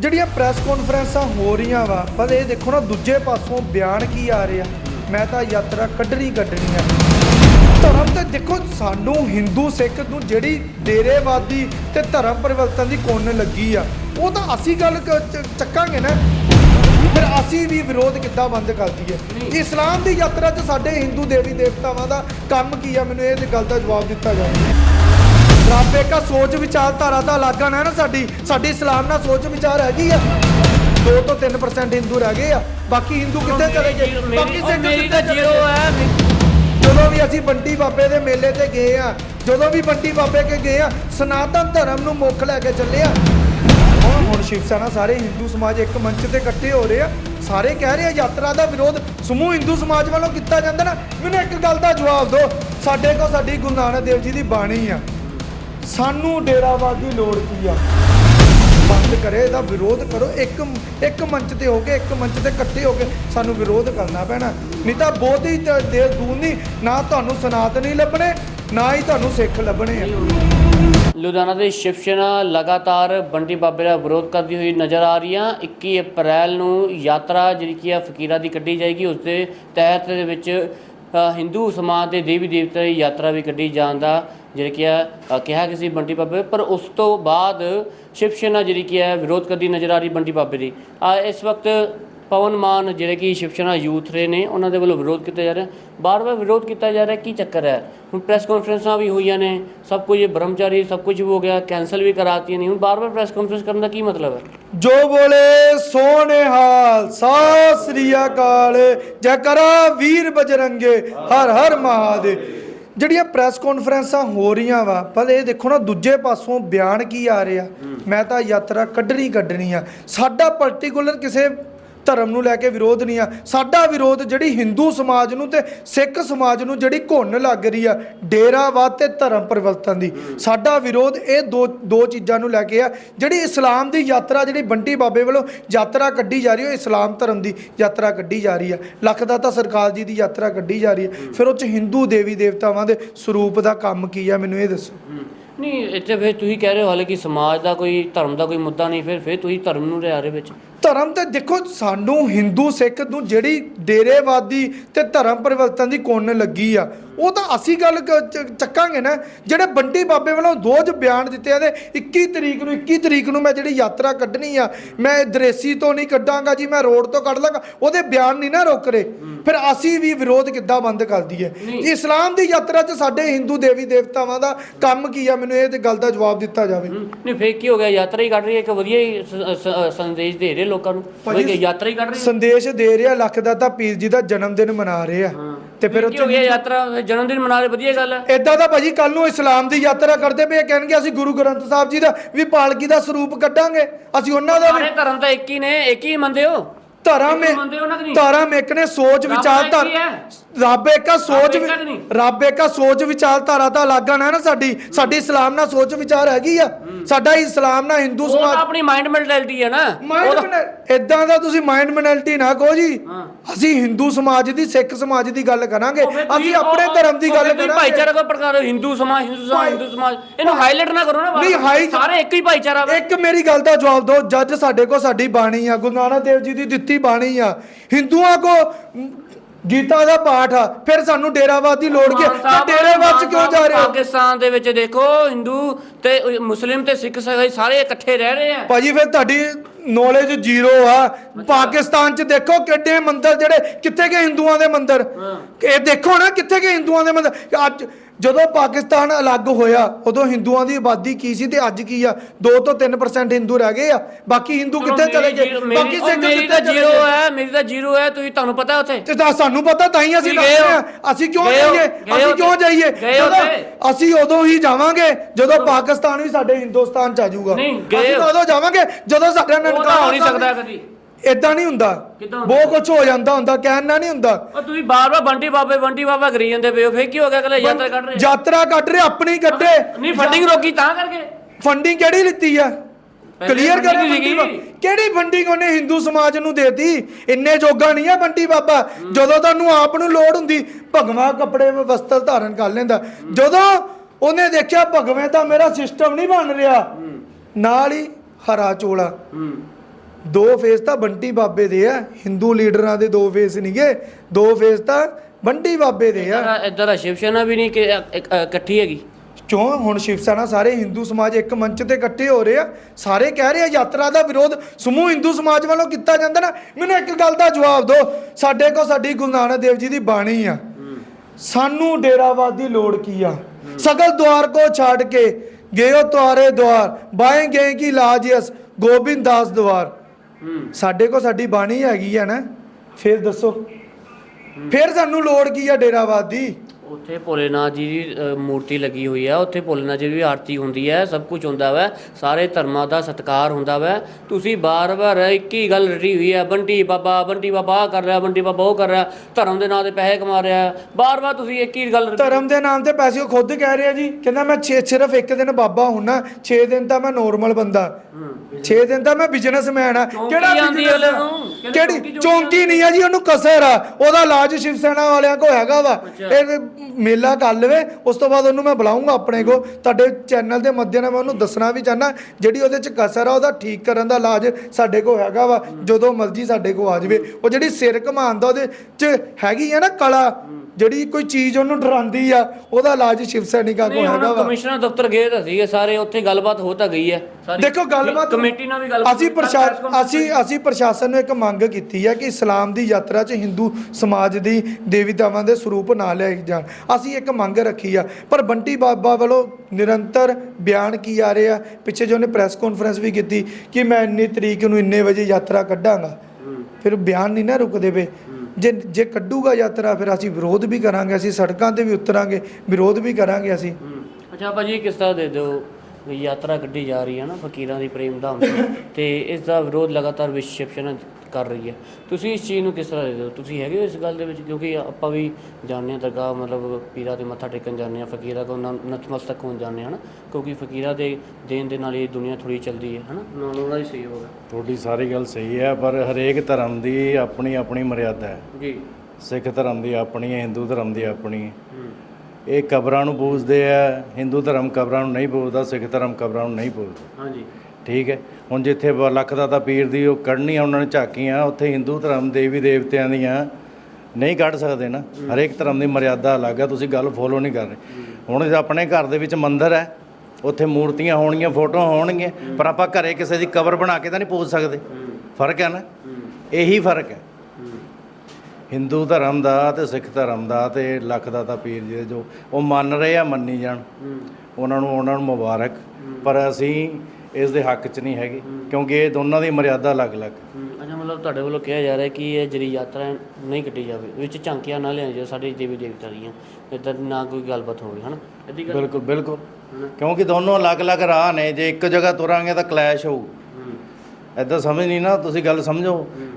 ਜਿਹੜੀਆਂ ਪ੍ਰੈਸ ਕਾਨਫਰੰਸਾਂ ਹੋ ਰਹੀਆਂ ਵਾ, ਪਰ ਇਹ ਦੇਖੋ ਨਾ, ਦੂਜੇ ਪਾਸੋਂ ਬਿਆਨ ਕੀ ਆ ਰਿਹਾ ਮੈਂ ਤਾਂ ਯਾਤਰਾ ਕੱਢਣੀ ਕੱਢਣੀ ਆ। ਧਰਮ ਤੇ ਦੇਖੋ, ਸਾਨੂੰ ਹਿੰਦੂ ਸਿੱਖ ਨੂੰ ਜਿਹੜੀ ਡੇਰੇਵਾਦੀ ਤੇ ਧਰਮ ਪਰਿਵਰਤਨ ਦੀ ਕੋਨ ਲੱਗੀ ਆ, ਉਹ ਤਾਂ ਅਸੀਂ ਗੱਲ ਚੱਕਾਂਗੇ ਨਾ। ਫਿਰ ਅਸੀਂ ਵੀ ਵਿਰੋਧ ਕਿੱਦਾਂ ਬੰਦ ਕਰ ਦਈਏ? ਇਸਲਾਮ ਦੀ ਯਾਤਰਾ 'ਚ ਸਾਡੇ ਹਿੰਦੂ ਦੇਵੀ ਦੇਵਤਾਵਾਂ ਦਾ ਕੰਮ ਕੀ ਆ? ਮੈਨੂੰ ਇਹ ਗੱਲ ਦਾ ਜਵਾਬ ਦਿੱਤਾ ਜਾਵੇ। ਰੱਬ ਇੱਕ ਆ ਸੋਚ ਵਿਚਾਰਧਾਰਾ ਦਾ ਅਲੱਗ ਨਾ ਨਾ ਸਾਡੀ ਸਾਡੀ ਇਸਲਾਮ ਨਾਲ ਸੋਚ ਵਿਚਾਰ ਹੈਗੀ ਆ। 2 ਤੋਂ 3% ਹਿੰਦੂ ਰਹਿ ਗਏ ਆ। ਬਾਕੀ ਹਿੰਦੂ ਕਿੱਥੇ ਚਲੇ ਗਏ? ਬਾਕੀ ਸਿੱਖ ਕਿੱਥੇ ਚਲੇ ਜ਼ੀਰੋ ਗਏ? ਹੈ। ਜਦੋਂ ਵੀ ਅਸੀਂ ਬੰਟੀ ਬਾਬੇ ਦੇ ਮੇਲੇ ਤੇ ਗਏ ਆ ਜਦੋਂ ਵੀ ਬੰਟੀ ਬਾਬੇ ਕੇ ਗਏ ਆ ਸਨਾਤਨ ਧਰਮ ਨੂੰ ਮੁੱਖ ਲੈ ਕੇ ਚੱਲੇ ਆ। ਹੁਣ ਹੁਣ ਸ਼ਿਵ ਸੈਨਾ ਸਾਰੇ ਹਿੰਦੂ ਸਮਾਜ ਇੱਕ ਮੰਚ ਤੇ ਇਕੱਠੇ ਹੋ ਰਹੇ ਆ। ਸਾਰੇ ਕਹਿ ਰਹੇ ਆ ਯਾਤਰਾ ਦਾ ਵਿਰੋਧ ਸਮੂਹ ਹਿੰਦੂ ਸਮਾਜ ਵੱਲੋਂ ਕੀਤਾ ਜਾਂਦਾ ਨਾ। ਮੈਨੂੰ ਇੱਕ ਗੱਲ ਦਾ ਜਵਾਬ ਦਿਓ। ਸਾਡੇ ਕੋਲ ਸਾਡੀ ਗੁਰੂ ਨਾਨਕ ਦੇਵ ਜੀ ਦੀ ਬਾਣੀ ਆ। ਸਾਨੂੰ ਡੇਰਾਵਾਦ ਦੀ ਲੋੜ ਕੀ ਆ? ਬੰਦ ਕਰੇ ਇਹਦਾ ਵਿਰੋਧ ਕਰੋ। ਇੱਕ ਇੱਕ ਮੰਚ ਤੇ ਹੋ ਕੇ ਇੱਕ ਮੰਚ ਤੇ ਇਕੱਠੇ ਹੋ ਕੇ ਸਾਨੂੰ ਵਿਰੋਧ ਕਰਨਾ ਪੈਣਾ। ਨਹੀਂ ਤਾਂ ਬਹੁਤ ਹੀ ਤ- ਦੇਰ ਦੂਰ ਨਹੀਂ ਨਾ ਤੁਹਾਨੂੰ ਸਨਾਤਨੀ ਲੱਭਣੇ ਨਾ ਹੀ ਤੁਹਾਨੂੰ ਸਿੱਖ ਲੱਭਣੇ ਆ। ਲੁਧਿਆਣਾ ਦੇ ਸ਼ਿਵ ਸੈਨਾ ਲਗਾਤਾਰ ਬੰਟੀ ਬਾਬੇ ਦਾ ਵਿਰੋਧ ਕਰਦੀ ਹੋਈ ਨਜ਼ਰ ਆ ਰਹੀ ਆ। 21 ਅਪ੍ਰੈਲ ਨੂੰ ਯਾਤਰਾ ਜਿਹੜੀ ਕੀ ਆ ਫਕੀਰਾਂ ਦੀ ਕੱਢੀ ਜਾਏਗੀ। ਉਸ ਦੇ ਤਹਿਤ ਦੇ ਵਿੱਚ ਅ, ਹਿੰਦੂ ਸਮਾਜ ਦੇ ਦੇਵੀ ਦੇਵਤਾ ਦੀ ਯਾਤਰਾ ਵੀ ਕੱਢੀ ਜਾਣ ਦਾ ਜਿਹੜੀ ਕੀ ਆ ਅ, ਕਿਹਾ ਕਿਸੇ ਬੰਟੀ ਬਾਬੇ ਪਰ ਉਸ ਤੋਂ ਬਾਅਦ ਸ਼ਿਵ ਸੈਨਾ ਜਿਹੜੀ ਕੀ ਹੈ ਵਿਰੋਧ ਕਰਦੀ ਨਜ਼ਰ ਆ ਰਹੀ ਬੰਟੀ ਬਾਬੇ ਦੀ। ਆ ਇਸ ਵਕਤ ਪਵਨ ਮਾਨ ਜਿਹੜੇ ਕਿ ਸ਼ਿਵ ਸੈਨਾ ਯੂਥ ਰਹੇ ਨੇ ਉਹਨਾਂ ਦੇ ਵੱਲੋਂ ਵਿਰੋਧ ਕੀਤਾ ਜਾ ਰਿਹਾ ਬਾਰ-ਬਾਰ ਵਿਰੋਧ ਕੀਤਾ ਜਾ ਰਿਹਾ ਕੀ ਚੱਕਰ ਹੈ? ਹੁਣ ਪ੍ਰੈਸ ਕਾਨਫਰੰਸਾਂ ਵੀ ਹੋਈਆਂ ਨੇ ਸਭ ਕੁਝ ਬ੍ਰਹਮਚਾਰੀ ਸਭ ਕੁਝ ਹੋ ਗਿਆ ਕੈਨਸਲ ਵੀ ਕਰਾਤੀਆਂ ਨਹੀਂ ਹੁਣ ਬਾਰ-ਬਾਰ ਪ੍ਰੈਸ ਕਾਨਫਰੰਸ ਕਰਨ ਦਾ ਕੀ ਮਤਲਬ ਹੈ? ਜੋ ਬੋਲੇ ਸੋਨੇ ਹਾਲ ਸਤਿ ਸ੍ਰੀ ਅਕਾਲ ਜੈਕਾਰਾ ਵੀਰ ਬਜਰੰਗੇ ਹਰ ਹਰ ਮਹਾਦੇਵ। ਜਿਹੜੀਆਂ ਪ੍ਰੈਸ ਕਾਨਫਰੰਸਾਂ ਹੋ ਰਹੀਆਂ ਵਾ ਪਰ ਇਹ ਦੇਖੋ ਨਾ, ਦੂਜੇ ਪਾਸੋਂ ਬਿਆਨ ਕੀ ਆ ਰਿਹਾ? ਮੈਂ ਤਾਂ ਯਾਤਰਾ ਕੱਢਣੀ ਕੱਢਣੀ ਆ। ਸਾਡਾ ਪਾਰਟਿਕੂਲਰ ਕਿਸੇ ਧਰਮ ਨੂੰ ਲੈ ਕੇ ਵਿਰੋਧ ਨਹੀਂ ਆ। ਸਾਡਾ ਵਿਰੋਧ ਜਿਹੜੀ ਹਿੰਦੂ ਸਮਾਜ ਨੂੰ ਤੇ ਸਿੱਖ ਸਮਾਜ ਨੂੰ ਜਿਹੜੀ ਘੁੰਨ ਲੱਗ ਰਹੀ ਆ, ਡੇਰਾਵਾਦ ਤੇ ਧਰਮ ਪਰਿਵਰਤਨ ਦੀ। ਸਾਡਾ ਵਿਰੋਧ ਇਹ ਦੋ ਦੋ ਚੀਜ਼ਾਂ ਨੂੰ ਲੈ ਕੇ ਆ। ਜਿਹੜੀ ਇਸਲਾਮ ਦੀ ਯਾਤਰਾ, ਜਿਹੜੀ ਬੰਟੀ ਬਾਬੇ ਵੱਲੋਂ ਯਾਤਰਾ ਕੱਢੀ ਜਾ ਰਹੀ ਹੈ, ਉਹ ਇਸਲਾਮ ਧਰਮ ਦੀ ਯਾਤਰਾ ਕੱਢੀ ਜਾ ਰਹੀ ਆ ਲੱਖ ਦਾ ਤਾਂ ਸਰਕਾਰ ਜੀ ਦੀ ਯਾਤਰਾ ਕੱਢੀ ਜਾ ਰਹੀ ਹੈ। ਫਿਰ ਉਹ ਚ ਹਿੰਦੂ ਦੇਵੀ ਦੇਵਤਾਵਾਂ ਦੇ ਸਰੂਪ ਦਾ ਕੰਮ ਕੀ ਆ, ਮੈਨੂੰ ਇਹ ਦੱਸੋ। ਨਹੀਂ, ਇੱਥੇ ਫਿਰ ਤੁਸੀਂ ਕਹਿ ਰਹੇ ਹੋ ਹਾਲੇ ਕਿ ਸਮਾਜ ਦਾ ਕੋਈ, ਧਰਮ ਦਾ ਕੋਈ ਮੁੱਦਾ ਨਹੀਂ, ਫਿਰ ਫਿਰ ਤੁਸੀਂ ਧਰਮ ਨੂੰ ਲਿਆ ਰਹੇ ਵਿੱਚ। ਧਰਮ ਤੇ ਦੇਖੋ ਸਾਨੂੰ ਹਿੰਦੂ ਸਿੱਖ ਨੂੰ ਜਿਹੜੀ ਡੇਰੇਵਾਦੀ ਤੇ ਧਰਮ ਪਰਿਵਰਤਨ ਦੀ ਕੋਨ ਲੱਗੀ ਆ ਉਹ ਤਾਂ ਅਸੀਂ ਗੱਲ ਚੱਕਾਂਗੇ ਨਾ। ਜਿਹੜੇ ਬੰਟੀ ਬਾਬੇ ਵੱਲੋਂ ਦੋਜ ਬਿਆਨ ਦਿੱਤੇ ਆ ਤੇ 21 ਤਰੀਕ ਨੂੰ 21 ਤਰੀਕ ਨੂੰ ਮੈਂ ਜਿਹੜੀ ਯਾਤਰਾ ਕੱਢਣੀ ਆ ਮੈਂ ਦਰੇਸੀ ਤੋਂ ਨਹੀਂ ਕੱਢਾਂਗਾ ਜੀ ਮੈਂ ਰੋਡ ਤੋਂ ਕੱਢ ਲਾਂਗਾ ਉਹਦੇ ਬਿਆਨ ਨਹੀਂ ਨਾ ਰੋਕ ਰਹੇ। ਫਿਰ ਅਸੀਂ ਵੀ ਵਿਰੋਧ ਕਿੱਦਾਂ ਬੰਦ ਕਰ ਦਈਏ? ਇਸਲਾਮ ਦੀ ਯਾਤਰਾ 'ਚ ਸਾਡੇ ਹਿੰਦੂ ਦੇਵੀ ਦੇਵਤਾਵਾਂ ਦਾ ਕੰਮ ਕੀ ਆ? ਮੈਨੂੰ ਇਹ ਤੇ ਗੱਲ ਦਾ ਜਵਾਬ ਦਿੱਤਾ ਜਾਵੇ। ਨਹੀਂ ਫੇਰ ਕੀ ਹੋ ਗਿਆ? ਯਾਤਰਾ ਹੀ ਕੱਢ ਰਹੀ ਹੈ ਇੱਕ ਵਧੀਆ ਸੰਦੇਸ਼ ਦੇ ਰਹੇ ਲੋਕਾਂ ਨੂੰ। ਭਾਜੀ, ਬਈ ਯਾਤਰਾ ਹੀ ਕੱਢ ਰਹੀ ਸੰਦੇਸ਼ ਦੇ ਰਿਹਾ ਲੱਖ ਦਾ ਤਾਂ ਪੀਰ ਜੀ ਦਾ ਜਨਮ ਦਿਨ ਮਨਾ ਰਹੇ ਆ। ਤੇ ਫਿਰ ਕੀ ਹੋ ਗਿਆ ਯਾਤਰਾ? ਜਨਮ ਦਿਨ ਮਨਾ ਰਹੇ ਵਧੀਆ ਗੱਲ ਹੈ ਇਦਾਂ ਦਾ ਭਾਜੀ ਕੱਲ ਨੂੰ ਇਸਲਾਮ ਦੀ ਯਾਤਰਾ ਕਰਦੇ ਪਏ ਕਹਿਣਗੇ ਅਸੀਂ ਗੁਰੂ ਗ੍ਰੰਥ ਸਾਹਿਬ ਜੀ ਦਾ ਵੀ ਪਾਲਕੀ ਦਾ ਸਰੂਪ ਕੱਢਾਂਗੇ। ਅਸੀਂ ਉਹਨਾਂ ਦਾ ਵੀ ਸਾਰੇ ਧਰਮ ਤਾਂ ਇੱਕ ਹੀ ਨੇ ਇੱਕ ਹੀ ਮੰਨਦੇ ਹੋ? ਧਰਮ ਇੱਕ ਮੰਨਦੇ ਹੋ ਨਾ ਕਿ ਨਹੀਂ ਧਰਮ ਇੱਕ ਨੇ ਸੋਚ ਰੱਬ ਵਿਚਾਰ ਇੱਕ ਹੀ ਧਾਰਾ ਹੈ। ਰੱਬ ਇੱਕ ਆ ਸੋਚ ਵਿ- ਹੈ ਕਿ ਨਹੀਂ? ਰੱਬ ਇੱਕ ਆ ਸੋਚ ਵਿਚਾਰ ਧਾਰਾ ਦਾ ਅਲੱਗ ਆ ਨਾ ਨਾ ਸਾਡੀ। ਸਾਡੀ ਇਸਲਾਮ ਨਾਲ ਸੋਚ ਵਿਚਾਰ ਹੈਗੀ ਆ। ਸਾਡਾ ਇਸਲਾਮ ਨਾਲ ਹਿੰਦੂ ਉਹ ਤਾਂ ਸਮਾਜ ਆਪਣੀ ਮਾਈਂਡ ਮੈਂਟੈਲਿਟੀ ਹੈ ਨਾ। ਮਾਈਂਡ ਇਦਾਂ ਦਾ ਤੁਸੀਂ ਮਾਈਂਡ ਮੈਨੈਲਿਟੀ ਨਾ ਕਹੋ ਜੀ। ਅਸੀਂ ਹਿੰਦੂ ਸਮਾਜ ਦੀ ਸਿੱਖ ਸਮਾਜ ਦੀ ਗੱਲ ਕਰਾਂਗੇ। ਅਸੀਂ ਆਪਣੇ ਧਰਮ ਦੀ ਗੱਲ ਕਰਾਂਗੇ। ਭਾਈਚਾਰਾ ਕੋ ਪ੍ਰਕਾਰ ਹਿੰਦੂ ਸਮਾਜ ਹਿੰਦੂ ਸਮਾਜ ਹਿੰਦੂ ਸਮਾਜ। ਇਹਨੂੰ ਹਾਈਲਾਈਟ ਨਾ ਕਰੋ ਨਾ। ਨਹੀਂ, ਹਾਈ- ਸਾਰੇ ਇੱਕ ਹੀ ਭਾਈਚਾਰਾ ਵਾ। ਇੱਕ ਮੇਰੀ ਗੱਲ ਦਾ ਜਵਾਬ ਦਿਓ। ਜੱਜ ਸਾਡੇ ਕੋ ਸਾਡੀ ਬਾਣੀ ਆ। ਗੁਰੂ ਨਾਨਕ ਦੇਵ ਜੀ ਦੀ ਦਿੱਤੀ ਬਾਣੀ ਆ। ਹਿੰਦੂਆਂ ਕੋ ਮ, ਗੀਤਾ ਦਾ ਪਾਠ ਆ ਫਿਰ ਸਾਨੂੰ ਡੇਰਾਵਾਦ ਦੀ ਲੋੜ ਕੀ? ਮਾਨ ਤੇ ਡੇਰਾਵਾਦ ਚ ਕਿਉਂ ਜਾ ਰਹੇ ਹੋ? ਪਾਕਿਸਤਾਨ ਦੇ ਵਿੱਚ ਦੇਖੋ ਹਿੰਦੂ ਤੇ ਮੁਸਲਿਮ ਤੇ ਸਿੱਖ ਸਾਰੇ ਸਾਰੇ ਇਕੱਠੇ ਰਹਿ ਰਹੇ ਆ। ਭਾਜੀ ਫਿਰ ਤੁਹਾਡੀ ਨੌਲੇਜ ਜ਼ੀਰੋ ਆ। ਪਾਕਿਸਤਾਨ ਚ ਦੇਖੋ ਕਿੱਡੇ ਮੰਦਰ ਜਿਹੜੇ ਕਿੱਥੇ ਗਏ ਹਿੰਦੂਆਂ ਦੇ ਮੰਦਰ? ਇਹ ਦੇਖੋ ਨਾ ਕਿੱਥੇ ਗਏ ਹਿੰਦੂਆਂ ਦੇ ਮੰਦਰ? ਅੱਜ ਜਦੋਂ ਪਾਕਿਸਤਾਨ ਅਲੱਗ ਹੋਇਆ ਉਦੋਂ ਹਿੰਦੂਆਂ ਦੀ ਆਬਾਦੀ ਕੀ ਸੀ ਤੇ ਅੱਜ ਕੀ ਆ? 2 ਤੋਂ 3% ਹਿੰਦੂ ਰਹਿ ਗਏ ਆ। ਬਾਕੀ ਹਿੰਦੂ ਕਿੱਥੇ ਚਲੇ ਗਏ? ਬਾਕੀ ਸਿੱਖ ਮੇਰੀ ਕਿੱਥੇ ਤਾਂ ਚਲੇ ਜ਼ੀਰੋ ਹੈ ਮੇਰੀ ਤਾਂ ਜ਼ੀਰੋ ਹੈ ਤੁਸੀਂ ਤੁਹਾਨੂੰ ਪਤਾ ਉੱਥੇ? ਤੇ ਤਾਂ ਸਾਨੂੰ ਪਤਾ ਤਾਂ ਹੀ ਅਸੀਂ ਹੋ। ਆ। ਅਸੀਂ ਕਿਉਂ ਜਾਈਏ? ਅਸੀਂ ਕਿਉਂ ਜਾਈਏ? ਜਦੋਂ। ਅਸੀਂ ਉਦੋਂ ਹੀ ਜਾਵਾਂਗੇ ਜਦੋਂ ਪਾਕਿਸਤਾਨ ਵੀ ਸਾਡੇ ਹਿੰਦੁਸਤਾਨ ਚ ਆ ਜਾਊਗਾ। ਅਸੀਂ। ਉਦੋਂ ਜਾਵਾਂਗੇ ਜਦੋਂ ਸਾਡਾ ਨਨਕਾਣਾ ਹੋ ਨਹੀਂ ਸਕਦਾ ਕਦੀ। ਇਦਾਂ ਨਹੀਂ ਹੁੰਦਾ। ਕਿੱਦਾਂ ਹੁੰਦਾ? ਬਹੁਤ ਕੁਝ ਹੋ ਜਾਂਦਾ ਹੁੰਦਾ ਕਹਿਣਾ ਨਹੀਂ ਹੁੰਦਾ। ਉਹ ਤੁਸੀਂ ਬਾਰ-ਬਾਰ ਬੰਟੀ ਬਾਬੇ ਬੰਟੀ ਬਾਬਾ ਕਰੀ ਜਾਂਦੇ ਪਏ ਹੋ ਫੇਰ ਕੀ ਹੋ ਗਿਆ ਕੱਲੇ ਯਾਤਰਾ ਕੱਢ ਰਹੇ? ਯਾਤਰਾ ਕੱਢ ਰਹੇ ਆਪਣੀ ਕੱਢੇ। ਨਹੀਂ ਫੰਡਿੰਗ ਰੋਕੀ ਤਾਂ ਕਰਕੇ। ਫੰਡਿੰਗ ਕਿਹੜੀ ਲਿੱਤੀ ਆ? ਕਲੀਅਰ ਕਰੇ funding ਬੰਟੀ ਸੀਗੀ। ਬਾਬਾ। ਕਿਹੜੀ ਫੰਡਿੰਗ ਉਹਨੇ ਹਿੰਦੂ ਸਮਾਜ ਨੂੰ ਦੇਤੀ? ਇੰਨੇ ਜੋਗਾ ਨਹੀਂ ਆ ਬੰਟੀ ਬਾਬਾ। ਜਦੋਂ ਤੁਹਾਨੂੰ ਆਪ ਨੂੰ ਲੋੜ ਹੁੰਦੀ ਭਗਵਾ ਕੱਪੜੇ ਵਸਤਰ ਧਾਰਨ ਕਰ ਲੈਂਦਾ। ਜਦੋਂ ਉਹਨੇ ਦੇਖਿਆ ਭਗਵੇਂ ਤਾਂ ਮੇਰਾ ਸਿਸਟਮ ਨਹੀਂ ਬਣ ਰਿਹਾ। ਨਾਲ ਹੀ ਹਰਾ ਚੋਲਾ। ਹੂੰ। ਦੋ ਫੇਸ ਤਾਂ ਬੰਟੀ ਬਾਬੇ ਦੇ ਆ ਹਿੰਦੂ ਲੀਡਰਾਂ ਦੇ ਦੋ ਫੇਸ ਨਹੀਂਗੇ ਦੋ ਫੇਸ ਤਾਂ ਬੰਟੀ ਬਾਬੇ ਦੇ ਆ। ਇਧਰ ਦਾ ਸ਼ਿਵ ਸੈਨਾ ਵੀ ਨਹੀਂ ਕਿ ਇੱਕ- ਇੱਕ- ਇਕੱਠੀ ਹੈਗੀ। ਕਿਉਂ? ਹੁਣ ਸ਼ਿਵ ਸੈਨਾ ਸਾਰੇ ਹਿੰਦੂ ਸਮਾਜ ਇੱਕ ਮੰਚ ਤੇ ਇਕੱਠੇ ਹੋ ਰਹੇ ਆ। ਸਾਰੇ ਕਹਿ ਰਹੇ ਆ ਯਾਤਰਾ ਦਾ ਵਿਰੋਧ ਸਮੂਹ ਹਿੰਦੂ ਸਮਾਜ ਵੱਲੋਂ ਕੀਤਾ ਜਾਂਦਾ ਨਾ। ਮੈਨੂੰ ਇੱਕ ਗੱਲ ਦਾ ਜਵਾਬ ਦਿਓ ਸਾਡੇ ਕੋਲ ਸਾਡੀ ਗੁਰੂ ਨਾਨਕ ਦੇਵ ਜੀ ਦੀ ਬਾਣੀ ਆ। ਸਾਨੂੰ ਡੇਰਾਵਾਦ ਦੀ ਲੋੜ ਕੀ ਆ? ਸਗਲ ਦੁਆਰ ਕੋ ਛੱਡ ਕੇ ਗਇਓ ਤੁਹਾਰੇ ਦੁਆਰ ਬਾਏ ਗਏ ਕੀ ਲਾਜਿਸ ਗੋਬਿੰਦ ਦਾਸ ਦੁਆਰ। ਹੂੰ ਸਾਡੇ ਕੋ ਸਾਡੀ ਬਾਣੀ ਹੈਗੀ ਆ ਨਾ, ਫਿਰ ਦੱਸੋ। ਫਿਰ ਸਾਨੂੰ ਲੋੜ ਕੀ ਆ ਡੇਰਾਵਾਦ ਦੀ? ਉੱਥੇ ਭੋਲੇਨਾਥ ਜੀ ਦੀ ਅ, ਮੂਰਤੀ ਲੱਗੀ ਹੋਈ ਹੈ ਉੱਥੇ ਭੋਲੇਨਾਥ ਜੀ ਦੀ ਆਰਤੀ ਹੁੰਦੀ ਹੈ ਸਭ ਕੁਝ ਹੁੰਦਾ ਵੈ। ਸਾਰੇ ਧਰਮਾਂ ਦਾ ਸਤਿਕਾਰ ਹੁੰਦਾ ਵੈ। ਤੁਸੀਂ ਬਾਰ-ਬਾਰ ਇੱਕ ਹੀ ਗੱਲ ਰਟੀ ਹੋਈ ਹੈ ਬੰਟੀ ਬਾਬਾ ਬੰਟੀ ਬਾਬਾ ਆਹ ਕਰ ਰਿਹਾ ਬੰਟੀ ਬਾਬਾ ਉਹ ਕਰ ਰਿਹਾ ਧਰਮ ਦੇ ਨਾਂ ਤੇ ਪੈਸੇ ਕਮਾ ਰਿਹਾ। ਬਾਰ-ਬਾਰ ਤੁਸੀਂ ਇੱਕ ਹੀ ਗੱਲ ਧਰਮ ਦੇ ਨਾਮ ਤੇ ਪੈਸੇ ਉਹ ਖੁਦ ਕਹਿ ਰਿਹਾ ਜੀ ਕਹਿੰਦਾ ਮੈਂ ਛੇ ਸਿਰਫ ਇੱਕ ਦਿਨ ਬਾਬਾ ਹੁੰਨਾ 6 ਦਿਨ ਤਾਂ ਮੈਂ ਨੋਰਮਲ ਬੰਦਾ। 6 ਦਿਨ ਤਾਂ ਮੈਂ ਬਿਜ਼ਨਸਮੈਨ ਆ। ਚੌਂਕੀ ਆਉਂਦੀ ਹੈ business ਆ? ਉਹਨੂੰ। ਕਹਿੰਦੇ ਕਿਹੜੀ? ਚੌਂਕੀ ਨਹੀਂ ਆ ਜੀ ਉਹਨੂੰ ਕਸਰ ਆ। ਉਹਦਾ ਇਲਾਜ ਸ਼ਿਵ ਸੈਨਾ ਵਾਲਿਆਂ ਕੋ ਹੈਗਾ ਵਾ। ਇਹ ਮੇਲਾ ਕਰ ਲਵੇ ਉਸ ਤੋਂ ਬਾਅਦ ਉਹਨੂੰ ਮੈਂ ਬੁਲਾਉਂਗਾ ਆਪਣੇ ਕੋ ਤੁਹਾਡੇ ਚੈਨਲ ਦੇ ਮੱਧਿਆ ਨਾਲ ਮੈਂ ਉਹਨੂੰ ਦੱਸਣਾ ਵੀ ਚਾਹਨਾ ਜਿਹੜੀ ਉਹਦੇ ਚ ਕਸਰ ਆ ਉਹਦਾ ਠੀਕ ਕਰਨ ਦਾ ਇਲਾਜ ਸਾਡੇ ਕੋ ਹੈਗਾ ਵਾ ਜਦੋਂ ਮਰਜ਼ੀ ਸਾਡੇ ਕੋ ਆ ਜਾਵੇ। ਉਹ ਜਿਹੜੀ ਸਿਰ ਘਮਾਉਣ ਦਾ ਉਹਦੇ ਚ ਹੈਗੀ ਆ ਨਾ ਕਲਾ ਜਿਹੜੀ ਕੋਈ ਚੀਜ਼ ਉਹਨੂੰ ਡਰਾਉਂਦੀ ਆ ਉਹਦਾ ਇਲਾਜ ਸ਼ਿਵ ਸੈਨਿਕਾ ਕੋ ਨਹੀਂ ਹੈਗਾ ਹੁਣ ਵਾ। ਕਮਿਸ਼ਨਰ ਦਫ਼ਤਰ ਗਏ ਤਾਂ ਸੀਗੇ ਸਾਰੇ ਉੱਥੇ ਗੱਲਬਾਤ ਹੋ ਤਾਂ ਗਈ ਹੈ ਸਾਰੀ ਦੇਖੋ ਗੱਲਬਾਤ ਕਮੇਟੀ ਨਾਲ ਵੀ ਗੱਲ ਅਸੀਂ ਪ੍ਰਸ਼ਾਸਨ ਅਸੀਂ ਅਸੀਂ ਪ੍ਰਸ਼ਾਸਨ ਨੂੰ ਇੱਕ ਮੰਗ ਕੀਤੀ ਹੈ ਕਿ ਇਸਲਾਮ ਦੀ ਯਾਤਰਾ 'ਚ ਹਿੰਦੂ ਸਮਾਜ ਦੀ ਦੇਵਤਾਵਾਂ ਦੇ ਸਰੂਪ ਨਾ ਲਿਆਏ ਜਾਣ। ਅਸੀਂ ਇੱਕ ਮੰਗ ਰੱਖੀ ਆ। ਪਰ ਬੰਟੀ ਬਾਬਾ ਵੱਲੋਂ ਨਿਰੰਤਰ ਬਿਆਨ ਕੀ ਆ ਰਹੇ? ਆ ਪਿੱਛੇ ਜੋ ਉਹਨੇ ਪ੍ਰੈਸ ਕਾਨਫਰੰਸ ਵੀ ਕੀਤੀ ਕਿ ਮੈਂ ਇੰਨੀ ਤਰੀਕ ਨੂੰ ਇੰਨੇ ਵਜੇ ਯਾਤਰਾ ਕੱਢਾਂਗਾ। ਫਿਰ ਬਿਆਨ ਨਹੀਂ ਨਾ ਰੁਕਦੇ ਵੇ ਜੇ ਜੇ ਕੱਢੂਗਾ ਯਾਤਰਾ ਫਿਰ ਅਸੀਂ ਵਿਰੋਧ ਵੀ ਕਰਾਂਗੇ ਅਸੀਂ ਸੜਕਾਂ ਤੇ ਵੀ ਉਤਰਾਂਗੇ ਵਿਰੋਧ ਵੀ ਕਰਾਂਗੇ ਅਸੀਂ। ਅੱਛਾ ਭਾਜੀ ਕਿਸ ਤਰ੍ਹਾਂ ਦੇ ਦਿਓ? ਯਾਤਰਾ ਕੱਢੀ ਜਾ ਰਹੀ ਹੈ ਨਾ ਫਕੀਰਾਂ ਦੀ ਪ੍ਰੇਮ ਧਾਮ ਤੋਂ ਤੇ ਇਸ ਦਾ ਵਿਰੋਧ ਲਗਾਤਾਰ ਵਿਸ਼ਵ ਕਰ ਰਹੀ ਹੈ। ਤੁਸੀਂ ਇਸ ਚੀਜ਼ ਨੂੰ ਕਿਸ ਤਰ੍ਹਾਂ ਦੇ ਦਿਓ ਤੁਸੀਂ ਹੈਗੇ ਹੋ ਇਸ ਗੱਲ ਦੇ ਵਿੱਚ? ਕਿਉਂਕਿ ਆਪਾਂ ਵੀ ਜਾਣਦੇ ਹਾਂ ਦਰਗਾਹ ਮਤਲਬ ਪੀਰਾਂ ਦੇ ਮੱਥਾ ਟੇਕਣ ਜਾਂਦੇ ਹਾਂ ਫਕੀਰਾਂ ਕੋਲ ਨਤਮਸਤਕ ਹੋਣ ਜਾਂਦੇ ਹਾਂ ਨਾ ਕਿਉਂਕਿ ਫਕੀਰਾਂ ਦੇ ਦੇਣ ਦੇ ਨਾਲ ਇਹ ਦੁਨੀਆ ਥੋੜੀ ਚੱਲਦੀ ਹੈ ਹਨਾ? ਨਾਲ ਉਹਨਾਂ ਦੀ ਸਹਿਯੋਗ ਹੈ ਤੁਹਾਡੀ ਸਾਰੀ ਗੱਲ ਸਹੀ ਹੈ ਪਰ ਹਰੇਕ ਧਰਮ ਦੀ ਆਪਣੀ ਆਪਣੀ ਮਰਿਆਦਾ ਹੈ। ਜੀ। ਸਿੱਖ ਧਰਮ ਦੀ ਆਪਣੀ ਹੈ ਹਿੰਦੂ ਧਰਮ ਦੀ ਆਪਣੀ ਹੈ। ਹੂੰ। ਇਹ ਕਬਰਾਂ ਨੂੰ ਪੂਜਦੇ ਆ ਹਿੰਦੂ ਧਰਮ ਕਬਰਾਂ ਨੂੰ ਨਹੀਂ ਪੂਜਦਾ ਸਿੱਖ ਧਰਮ ਕਬਰਾਂ ਨੂੰ ਨਹੀਂ ਪੂਜਦਾ। ਹਾਂਜੀ। ਠੀਕ ਹੈ। ਹੁਣ ਜਿੱਥੇ ਲੱਖ ਦਾਤਾ ਪੀਰ ਦੀ ਉਹ ਕੱਢਣੀਆਂ ਉਹਨਾਂ ਨੇ ਝਾਕੀਆਂ ਉੱਥੇ ਹਿੰਦੂ ਧਰਮ ਦੇਵੀ ਦੇਵਤਿਆਂ ਦੀਆਂ ਨਹੀਂ ਕੱਢ ਸਕਦੇ ਨਾ। ਹਰੇਕ ਧਰਮ ਦੀ ਮਰਿਆਦਾ ਅਲੱਗ ਹੈ ਤੁਸੀਂ ਗੱਲ ਫੋਲੋ ਨਹੀਂ ਕਰ ਰਹੇ। ਹੁਣ ਜੇ ਆਪਣੇ ਘਰ ਦੇ ਵਿੱਚ ਮੰਦਿਰ ਹੈ ਉੱਥੇ ਮੂਰਤੀਆਂ ਹੋਣਗੀਆਂ ਫੋਟੋਆਂ ਹੋਣਗੀਆਂ ਪਰ ਆਪਾਂ ਘਰੇ ਕਿਸੇ ਦੀ ਕਬਰ ਬਣਾ ਕੇ ਤਾਂ ਨਹੀਂ ਪੂਜ ਸਕਦੇ। ਫ਼ਰਕ ਹੈ ਨਾ? ਇਹੀ ਫ਼ਰਕ ਹੈ। ਹਿੰਦੂ ਧਰਮ ਦਾ ਤੇ ਸਿੱਖ ਧਰਮ ਦਾ ਤੇ ਲੱਖ ਦਾਤਾ ਪੀਰ ਜੀ ਦੇ ਜੋ ਉਹ ਮੰਨ ਰਹੇ ਆ ਮੰਨੀ ਜਾਣ। ਉਹਨਾਂ ਨੂੰ ਉਹਨਾਂ ਨੂੰ ਮੁਬਾਰਕ। ਪਰ ਅਸੀਂ ਇਸ ਦੇ ਹੱਕ 'ਚ ਨਹੀਂ ਹੈਗੇ ਕਿਉਂਕਿ ਇਹ ਦੋਨਾਂ ਦੀ ਮਰਿਆਦਾ ਅਲੱਗ-ਅਲੱਗ। ਅੱਛਾ ਮਤਲਬ ਤੁਹਾਡੇ ਵੱਲੋਂ ਕਿਹਾ ਜਾ ਰਿਹਾ ਕਿ ਇਹ ਜਿਹੜੀ ਯਾਤਰਾ ਨਹੀਂ ਕੱਢੀ ਜਾਵੇ ਵਿੱਚ ਝਾਂਕੀਆਂ ਨਾ ਲਿਆਈ ਜਾਵੇ ਸਾਡੇ ਦੇਵੀ ਦੇਵਤਾ ਦੀਆਂ ਇੱਦਾਂ ਦੀ ਨਾ ਕੋਈ ਗੱਲਬਾਤ ਹੋਵੇ ਹਨਾ? ਇੱਦੀ ਬਿਲਕੁਲ ਬਿਲਕੁਲ। ਕਿਉਂਕਿ ਦੋਨੋਂ ਅਲੱਗ-ਅਲੱਗ ਰਾਹ ਨੇ ਜੇ ਇੱਕ ਜਗ੍ਹਾ ਤੁਰਾਂਗੇ ਤਾਂ ਕਲੈਸ਼ ਹੋਊ। ਐਦਾਂ ਸਮਝ ਨਹੀਂ ਨਾ ਤੁਸੀਂ ਗੱਲ ਸਮਝੋ।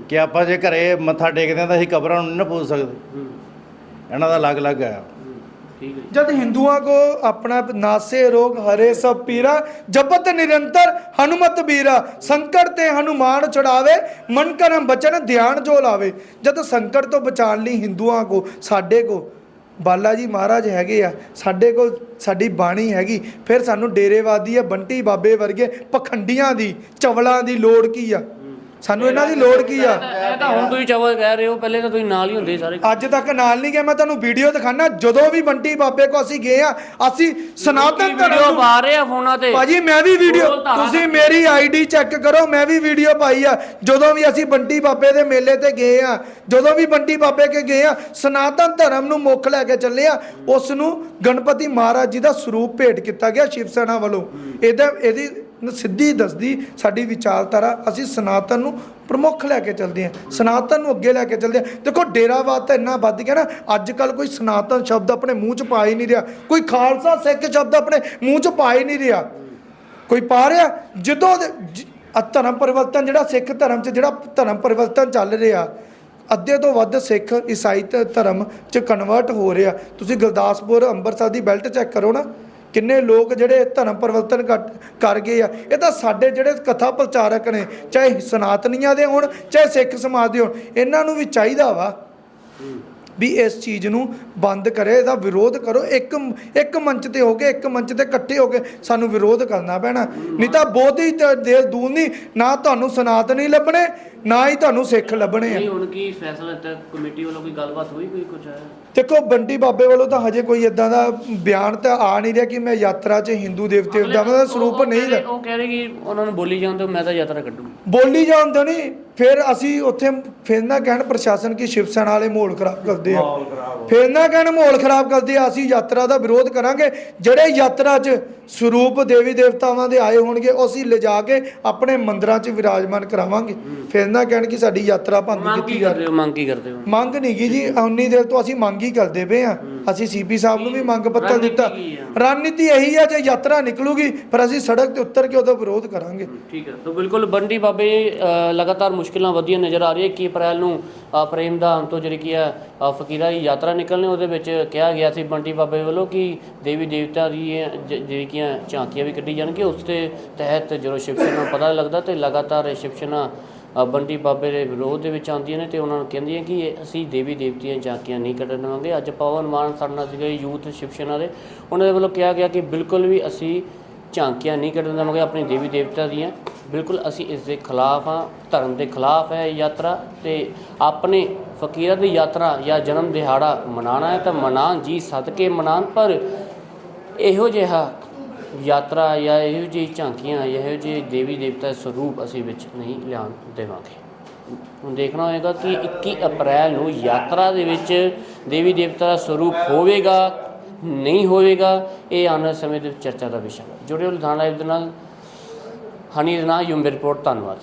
ਕਿ ਆਪਾਂ ਜੇ ਘਰੇ ਮੱਥਾ ਟੇਕਦੇ ਹਾਂ ਤਾਂ ਅਸੀਂ ਕਬਰਾਂ ਨੂੰ ਨਹੀਂ ਨਾ ਸਕਦੇ। ਇਹਨਾਂ ਦਾ ਅਲੱਗ-ਅਲੱਗ ਹੈ। ਜਦ ਹਿੰਦੂਆਂ ਕੋ ਆਪਣਾ ਨਾਸੇ ਰੋਗ ਹਰੇ ਸਭ ਪੀਰਾ ਜਪਤ ਨਿਰੰਤਰ ਹਨੂਮਤ ਬੀਰਾ ਸੰਕਟ ਤੇ ਹਨੂਮਾਨ ਛੜਾਵੇ ਮਨ ਕਰਮ ਬਚਨ ਧਿਆਨ ਜੋ ਲਾਵੇ। ਜਦ ਸੰਕਟ ਤੋਂ ਬਚਾਣ ਲਈ ਹਿੰਦੂਆਂ ਕੋ ਸਾਡੇ ਕੋ ਬਾਲਾ ਜੀ ਮਹਾਰਾਜ ਹੈਗੇ ਆ ਸਾਡੇ ਕੋਲ ਸਾਡੀ ਬਾਣੀ ਹੈਗੀ ਫਿਰ ਸਾਨੂੰ ਡੇਰੇਵਾਦੀ ਆ ਬੰਟੀ ਬਾਬੇ ਵਰਗੇ ਪਖੰਡੀਆਂ ਦੀ ਚਵਲਾਂ ਦੀ ਲੋੜ ਕੀ ਆ? ਸਾਨੂੰ ਇਹਨਾਂ ਦੀ ਲੋੜ ਕੀ ਆ? ਇਹ ਤਾਂ ਹੁਣ ਤੁਸੀਂ ਚਵਲ ਕਹਿ ਰਹੇ ਹੋ ਪਹਿਲੇ ਤਾਂ ਤੁਸੀਂ ਨਾਲ ਹੀ ਹੁੰਦੇ ਸਾਰੇ। ਅੱਜ ਤੱਕ ਨਾਲ ਨਹੀਂ ਗਿਆ ਮੈਂ ਤੁਹਾਨੂੰ ਵੀਡੀਓ ਦਿਖਾਣਾ ਜਦੋਂ ਵੀ ਬੰਟੀ ਬਾਬੇ ਕੋ ਅਸੀਂ ਗਏ ਆ ਅਸੀਂ ਸਨਾਤਨ ਧਰਮ ਵੀਡੀਓ ਨੂੰ ਪਾ ਰਹੇ ਆ ਫੋਨਾਂ ਤੇ? ਭਾਜੀ ਮੈਂ ਵੀ ਵੀਡੀਓ ਬੋਲ ਤੁਸੀਂ ਮੇਰੀ ਆਈਡੀ ਚੈੱਕ ਕਰੋ ਮੈਂ ਵੀ ਵੀਡੀਓ ਪਾਈ ਆ। ਜਦੋਂ ਵੀ ਅਸੀਂ ਬੰਟੀ ਬਾਬੇ ਦੇ ਮੇਲੇ ਤੇ ਗਏ ਆ ਜਦੋਂ ਵੀ ਬੰਟੀ ਬਾਬੇ ਕੇ ਗਏ ਆ ਸਨਾਤਨ ਧਰਮ ਨੂੰ ਮੁੱਖ ਲੈ ਕੇ ਚੱਲੇ ਆ ਉਸ ਨੂੰ ਗਣਪਤੀ ਮਹਾਰਾਜ ਜੀ ਦਾ ਸਰੂਪ ਭੇਟ ਕੀਤਾ ਗਿਆ ਸ਼ਿਵ ਸੈਨਾ ਵੱਲੋਂ। ਇਹਦਾ ਇਹਦੀ ਸਿੱਧੀ ਦੱਸਦੀ ਸਾਡੀ ਵਿਚਾਰਧਾਰਾ, ਅਸੀਂ ਸਨਾਤਨ ਨੂੰ ਪ੍ਰਮੁੱਖ ਲੈ ਕੇ ਚੱਲਦੇ ਆ ਸਨਾਤਨ ਨੂੰ ਅੱਗੇ ਲੈ ਕੇ ਚੱਲਦੇ ਆ ਦੇਖੋ ਡੇਰਾਵਾਦ ਤਾਂ ਇੰਨਾ ਵੱਧ ਗਿਆ ਨਾ ਅੱਜ ਕੱਲ ਕੋਈ ਸਨਾਤਨ ਸ਼ਬਦ ਆਪਣੇ ਮੂੰਹ 'ਚ ਪਾ ਹੀ ਨਹੀਂ ਰਿਹਾ। ਕੋਈ ਖਾਲਸਾ ਸਿੱਖ ਸ਼ਬਦ ਆਪਣੇ ਮੂੰਹ 'ਚ ਪਾ ਹੀ ਨਹੀਂ ਰਿਹਾ। ਕੋਈ ਪਾ ਰਿਹਾ? ਜਦੋਂ ਧਰਮ ਪਰਿਵਰਤਨ ਜਿਹੜਾ ਸਿੱਖ ਧਰਮ 'ਚ, ਜਿਹੜਾ ਧਰਮ ਪਰਿਵਰਤਨ ਚੱਲ ਰਿਹਾ, ਅੱਧੇ ਤੋਂ ਵੱਧ ਸਿੱਖ ਈਸਾਈ ਧਰਮ 'ਚ ਕਨਵਰਟ ਹੋ ਰਿਹਾ। ਤੁਸੀਂ ਗੁਰਦਾਸਪੁਰ, ਅੰਮ੍ਰਿਤਸਰ ਦੀ ਬੈਲਟ ਚੈੱਕ ਕਰੋ ਨਾ। ਕਿੰਨੇ ਲੋਕ ਜਿਹੜੇ ਧਰਮ ਪਰਿਵਰਤਨ ਕਰ- ਕਰ ਗਏ ਆ। ਇਹ ਤਾਂ ਸਾਡੇ ਜਿਹੜੇ ਕਥਾ ਪ੍ਰਚਾਰਕ ਨੇ, ਚਾਹੇ ਸਨਾਤਨੀਆਂ ਦੇ ਹੋਣ, ਚਾਹੇ ਸਿੱਖ ਸਮਾਜ ਦੇ ਹੋਣ, ਇਹਨਾਂ ਨੂੰ ਵੀ ਚਾਹੀਦਾ ਵਾ ਵੀ ਇਸ ਚੀਜ਼ ਨੂੰ ਬੰਦ ਕਰੇ, ਇਹਦਾ ਵਿਰੋਧ ਕਰੋ। ਇੱਕ ਇੱਕ ਮੰਚ ਤੇ ਹੋ ਕੇ, ਇੱਕ ਮੰਚ ਤੇ ਇਕੱਠੇ ਹੋ ਕੇ ਸਾਨੂੰ ਵਿਰੋਧ ਕਰਨਾ ਪੈਣਾ। ਨਹੀਂ ਤਾਂ ਬਹੁਤੀ ਹੀ ਦੇਰ ਦੂਰ ਨਹੀਂ ਨਾ ਤੁਹਾਨੂੰ ਸਨਾਤਨੀ ਲੱਭਣੇ ਨਾ ਹੀ ਤੁਹਾਨੂੰ ਸਿੱਖ ਲੱਭਣੇ ਆ। ਨਹੀਂ ਹੁਣ ਕੀ ਫੈਸਲਾ ਤੱਕ ਕਮੇਟੀ ਵੱਲੋਂ ਕੋਈ ਗੱਲਬਾਤ ਹੋਈ ਕੋਈ ਕੁਝ ਹੈ ਦੇਖੋ ਬੰਟੀ ਬਾਬੇ ਵੱਲੋਂ ਤਾਂ ਹਜੇ ਕੋਈ ਇਦਾਂ ਦਾ ਬਿਆਨ ਤਾਂ ਆ ਨਹੀਂ ਰਿਹਾ ਕਿ ਮੈਂ ਯਾਤਰਾ 'ਚ ਹਿੰਦੂ ਦੇਵਤੇ ਦਾ ਮਤਲਬ ਸਰੂਪ ਨਹੀਂ ਲੈ ਉਹ ਕਹਿ ਰਹੇ ਕਿ ਉਹਨਾਂ ਨੂੰ ਬੋਲੀ ਜਾਂਦੇ ਮੈਂ ਤਾਂ ਯਾਤਰਾ ਕੱਢੂ ਬੋਲੀ ਜਾਂਦੇ ਨਹੀਂ ਫਿਰ ਅਸੀਂ ਉੱਥੇ ਫਿਰ ਨਾ ਕਹਿਣ ਪ੍ਰਸ਼ਾਸਨ ਕੀ ਸ਼ਿਵ ਸੈਨਾ ਵਾਲੇ ਮਾਹੌਲ ਖਰਾਬ ਕਰਦੇ ਆ। ਫਿਰ ਨਾ ਕਹਿਣ ਮਾਹੌਲ ਖਰਾਬ ਕਰਦੇ ਆ ਅਸੀਂ ਯਾਤਰਾ ਦਾ ਵਿਰੋਧ ਕਰਾਂਗੇ ਜਿਹੜੇ ਯਾਤਰਾ 'ਚ ਸਰੂਪ ਦੇਵੀ ਦੇਵਤਾਵਾਂ ਦੇ ਆਏ ਹੋਣਗੇ ਉਹ ਅਸੀਂ ਲਿਜਾ ਕੇ ਆਪਣੇ ਮੰਦਿਰਾਂ 'ਚ ਵਿਰਾਜਮਾਨ ਕਰਾਵਾਂਗੇ। ਫਿਰ ਨਾ ਕਹਿਣ ਕਿ ਸਾਡੀ ਯਾਤਰਾ ਭੰਗ ਮੰਗ ਕੀਤੀ ਕੀ ਜਾ ਕਰਦੇ ਹੋ ਮੰਗ ਕੀ ਕਰਦੇ ਹੋ? ਮੰਗ ਨਹੀਂ ਗੀ ਜੀ ਉਨੀ ਦੇਰ ਤੋਂ ਅਸੀਂ ਮੰਗ ਹੀ ਕਰਦੇ ਪਏ ਆ ਅਸੀਂ ਸੀਪੀ ਸਾਹਿਬ ਨੂੰ ਵੀ ਮੰਗ ਪੱਤਰ ਰਣਨੀਤੀ ਦਿੱਤਾ। ਕੀ? ਰਣਨੀਤੀ ਇਹੀ ਆ ਜੇ ਯਾਤਰਾ ਨਿਕਲੂਗੀ ਪਰ ਅਸੀਂ ਸੜਕ ਤੇ ਉਤਰ ਕੇ ਉਹਦਾ ਵਿਰੋਧ ਕਰਾਂਗੇ। ਠੀਕ ਹੈ ਤਾਂ ਬਿਲਕੁਲ ਬੰਡੀ ਬਾਬੇ ਅ, ਲਗਾਤਾਰ ਮੁਸ਼ਕਿਲਾਂ ਵਧੀਆਂ ਨਜ਼ਰ ਆ ਰਹੀ ਹੈ 21 ਅਪ੍ਰੈਲ ਨੂੰ ਅ, ਪ੍ਰੇਮ ਧਾਮ ਤੋਂ ਜਿਹੜੀ ਕੀ ਹੈ ਅ, ਫਕੀਰਾਂ ਦੀ ਯਾਤਰਾ ਨਿਕਲਣੇ ਉਹਦੇ ਵਿੱਚ ਕਿਹਾ ਗਿਆ ਸੀ ਬੰਟੀ ਬਾਬੇ ਵੱਲੋਂ ਕਿ ਦੇਵੀ ਦੇਵਤਾ ਦੀ ਜਿਹੜੀ ਕੀ ਝਾਂਕੀਆਂ ਵੀ ਕੱਢੀ ਜਾਣਗੀਆਂ ਉਸ ਦੇ ਤਹਿਤ ਜਦੋਂ ਸ਼ਿਵ ਸੈਨਾ ਨੂੰ ਪਤਾ ਲੱਗਦਾ ਤੇ ਲਗਾਤਾਰ ਇਹ ਸ਼ਿਵ ਸੈਨਾ ਅ, ਬਾਬੇ ਦੇ ਵਿਰੋਧ ਦੇ ਵਿੱਚ ਆਉਂਦੀਆਂ ਨੇ ਤੇ ਉਹਨਾਂ ਨੂੰ ਕਹਿੰਦੀਆਂ ਕਿ ਇਹ ਅਸੀਂ ਦੇਵੀ ਦੇਵਤੀਆਂ ਝਾਂਕੀਆਂ ਨਹੀਂ ਕੱਢਣ ਦੇਵਾਂਗੇ ਅੱਜ ਪਵਨ ਮਾਨ ਸਾਡੇ ਨਾਲ ਸੀਗੇ ਯੂਥ ਸ਼ਿਵ ਸੈਨਾ ਦੇ। ਉਹਨਾਂ ਦੇ ਵੱਲੋਂ ਕਿਹਾ ਗਿਆ ਕਿ ਬਿਲਕੁਲ ਵੀ ਅਸੀਂ ਝਾਂਕੀਆਂ ਨਹੀਂ ਕੱਢਣ ਦੇਵਾਂਗੇ ਆਪਣੀ ਦੇਵੀ ਦੇਵਤਾ ਦੀਆਂ। ਬਿਲਕੁਲ ਅਸੀਂ ਇਸ ਦੇ ਖਿਲਾਫ ਹਾਂ ਧਰਮ ਦੇ ਖਿਲਾਫ ਹੈ ਇਹ ਯਾਤਰਾ ਤੇ ਆਪਣੇ ਫਕੀਰਾਂ ਦੀ ਯਾਤਰਾ ਜਾਂ ਜਨਮ ਦਿਹਾੜਾ ਮਨਾਣਾ ਹੈ ਤਾਂ ਮਨਾਉਣ ਜੀ ਸਦਕੇ ਮਨਾਉਣ ਪਰ ਇਹੋ ਜਿਹਾ ਯਾਤਰਾ ਜਾਂ ਇਹੋ ਜਿਹੀ ਝਾਂਕੀਆਂ, ਇਹੋ ਜਿਹੇ ਦੇਵੀ ਦੇਵਤਾ ਸਰੂਪ ਅਸੀਂ ਵਿੱਚ ਨਹੀਂ ਲਿਆਉਣ ਦੇਵਾਂਗੇ। ਹੁਣ ਦੇਖਣਾ ਹੋਏਗਾ ਕਿ 21 ਅਪ੍ਰੈਲ ਨੂੰ ਯਾਤਰਾ ਦੇ ਵਿੱਚ ਦੇਵੀ ਦੇਵਤਾ ਦਾ ਸਰੂਪ ਹੋਵੇਗਾ, ਨਹੀਂ ਹੋਵੇਗਾ, ਇਹ ਆਉਣ ਵਾਲੇ ਸਮੇਂ ਦੇ ਵਿੱਚ ਚਰਚਾ ਦਾ ਵਿਸ਼ਾ ਜੁੜਿਓ ਲੁਧਿਆਣਾ ਲਾਈਵ ਦੇ ਨਾਲ। ਹਨੀ ਰਣਾ ਯੂਮ ਰਿਪੋਰਟ ਧੰਨਵਾਦ।